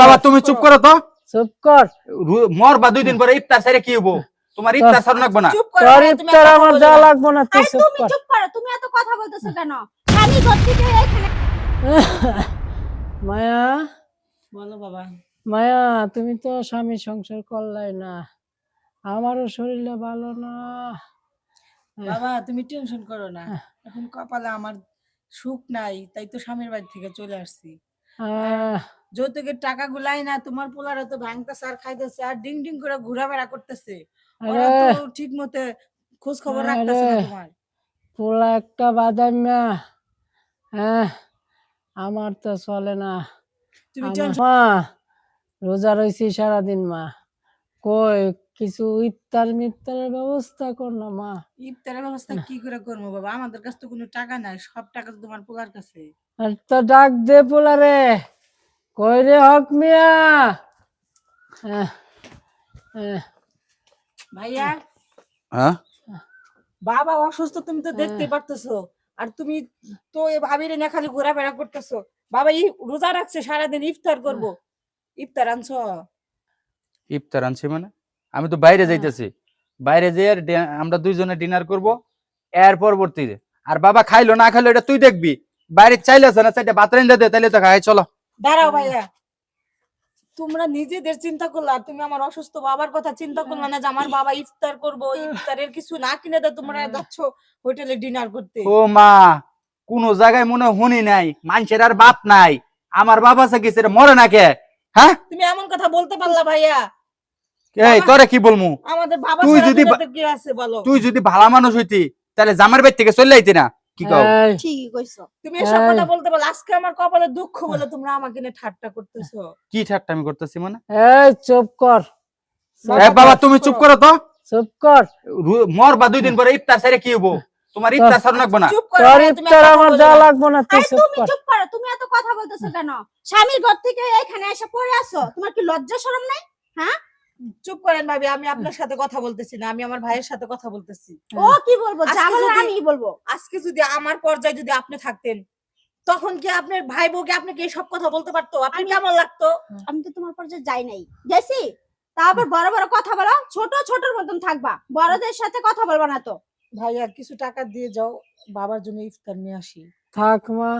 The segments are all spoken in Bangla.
বাবা তুমি চুপ করো তো। চুপ কর। মর বা দুই দিন পরে ইফতার সাইরে কি হব? তোমার ইফতার সারু লাগবে না। চুপ করো তোর ইফতার আমার না। লাগবে না তুই চুপ কর। চুপ করো তুমি এত কথা বলতেছো কেন? স্বামী ঘর থেকে এখানে মায়া? বলো বাবা। মায়া তুমি তো স্বামী সংসার করলাই না। আমারও শরীরটা ভালো না। বাবা তুমি টেনশন করো না। এখন কপালে আমার সুখ নাই তাই তো স্বামীর বাড়ি থেকে চলে আসছি। যৌতুকের টাকা গুলাই না তোমার পোলারা তো ভাঙতেছে আর খাইতেছে আর ডিং ডিং করে ঘোরাফেরা করতেছে। ওরা তো ঠিক মতো খোঁজ খবর রাখতেছে না তোমার। পোলা একটা বাদাম না হ্যাঁ আমার তো চলে না। তুমি মা রোজা রয়েছি সারাদিন মা। কই কিছু ইফতার মিফতারের ব্যবস্থা কর না মা। ইফতারের ব্যবস্থা কি করে করব বাবা? আমাদের কাছে তো কোনো টাকা নাই সব টাকা তো তোমার পোলার কাছে। আর তো ডাক দে পোলা রে কই রে হক মিয়া? ভাইয়া? হ্যাঁ? বাবা অসুস্থ তুমি তো দেখতে পারতেছো। আর তুমি তো এ ভাবিরে না খালি ঘোরাফেরা করতেছো। বাবা এই রোজা রাখছে সারাদিন ইফতার করব। ইফতার আনছো? ইফতার আনছি মানে? আমি তো বাইরে যাইতেছি। বাইরে যেয়ে আমরা দুইজনে ডিনার করব এর পরবর্তীতে আর বাবা খাইলো না খাইলো এটা তুই দেখবি। বাইরে চাইলেছে না চাইটা ভাত দে তাহলে তো খাই চলো। দাঁড়াও ভাইয়া। তোমরা নিজেদের চিন্তা করলা তুমি আমার অসুস্থ বাবার কথা চিন্তা করলা না যে আমার বাবা ইফতার করব ইফতারের কিছু না কিনে দে তোমরা যাচ্ছ হোটেলে ডিনার করতে। ও মা কোন জায়গায় মনে হয় শুনি নাই মানুষের আর বাপ নাই। আমার বাবা কি সেটা মরে না কে? হ্যাঁ? তুমি এমন কথা বলতে পারলা ভাইয়া। এই তোরে কি বলমু? আমাদের বাবা তুই যদি কি আছে বলো? তুই যদি ভালো মানুষ হইতি তাহলে জামার বাড়ি থেকে চলে আইতি না? কি কও? ঠিকই কইছো। তুমি এসব কথা বলতে পারলা আজকে আমার কপালে দুঃখ বলে তোমরা আমাকে নিয়ে ঠাট্টা করতেছো। কি ঠাট্টা আমি করতেছি মানে? এই চুপ কর। এ বাবা তুমি চুপ করো। তো। চুপ কর। মর বা দুই দিন পরে ইফতার কি হব তোমার ইফতার সারু লাগবে না। চুপ করো তোর তুমি আর ইফতার আমার বলো লাগবে না তুই চুপ কর। চুপ করো তুমি এত কথা বলতেছো কেন? স্বামীর ঘর থেকে এখানে এসে পড়ে আসো তোমার কি লজ্জা শরম নাই? চুপ করেন ভাবি আমি আপনার সাথে কথা বলতেছি না আমি আমার ভাইয়ের সাথে কথা বলতেছি। ও কি বলব? আমি বলব? আজকে যদি আমার পর্যায়ে যদি আপনি থাকতেন তখন কি আপনার ভাই বউকে আপনাকে এইসব কথা বলতে পারতো? আপনি কেমন লাগতো? আমি তো তোমার পর্যায়ে যাই নাই। গেছি? তারপর বড় বড় কথা বলো ছোট ছোটর মতন থাকবা। বড়দের সাথে কথা বলবা না তো। ভাইয়া কিছু টাকা দিয়ে যাও বাবার জন্য ইফতার নিয়ে আসি। থাক মা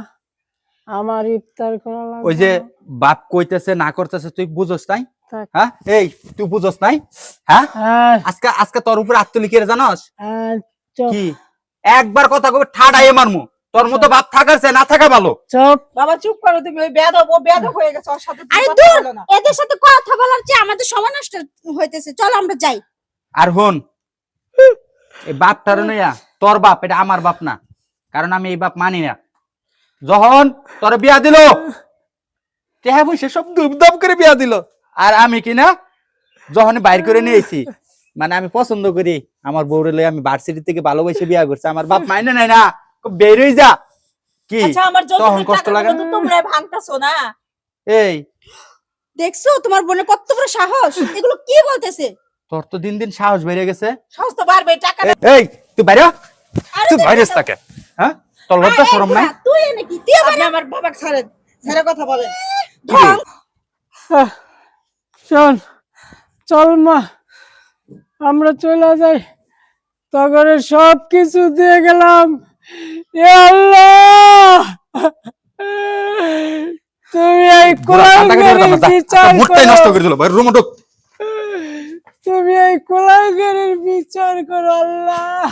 আমার ইফতার করা লাগবে ওই যে বাপ কইতেছে না করতেছে তুই বুঝোস থাক। হ্যাঁ? এই তুই বুঝোস নাই? হ্যাঁ? আজকে আজকে তোর উপরে আত্মলি কে জানোস? কি? একবার কথা কবে ঠাডাই মারমু। তোর মতো বাপ থাকার চেয়ে না থাকা ভালো। চুপ। বাবা চুপ করো তুমি ওই ও হয়ে গেছে ওর সাথে আরে দূর! এদের সাথে কথা বলার চেয়ে আমাদের সময় নষ্ট হইতেছে। চলো আমরা যাই। আর হন এই বাপটার তোর বাপ এটা আমার বাপ না। কারণ আমি এই বাপ মানি না। যখন তোর বিয়া দিল টেহা পয়সা সব দুমদাম করে বিয়া দিল। আর আমি কিনা যখন বাইর করে নিয়েছি মানে আমি পছন্দ করি। আমার বউরে লই আমি ভার্সিটি থেকে ভালোবেসে বিয়া করছি আমার বাপ মাইনে নাই না খুব বের হয়ে যা। কি? আচ্ছা তখন কষ্ট লাগে টাকাগুলো তোমরা ভাঙতাছো না। এই। দেখছ তোমার বোনের কত বড় সাহস। এগুলো কি বলতেছে? তোর তো দিন দিন সাহস বেড়ে গেছে। সমস্ত বাড়বে টাকা এই তুই বাইরে তুই বাইরে থাকে হ্যাঁ? তোর লজ্জা শরম নাই? তুই নাকি তুই আমার বাবাকে ছাড়েন ছেড়ে কথা বলেন। ঢং আহ, চল চল মা। আমরা চলে যাই। তগরে সব কিছু দিয়ে গেলাম। এ আল্লাহ! তুমি এই। কোলাঙ্গারের বিচার আপনার নষ্ট করে দিল রুম ঢুক। তুমি এই কোলাঙ্গারের বিচার করো আল্লাহ।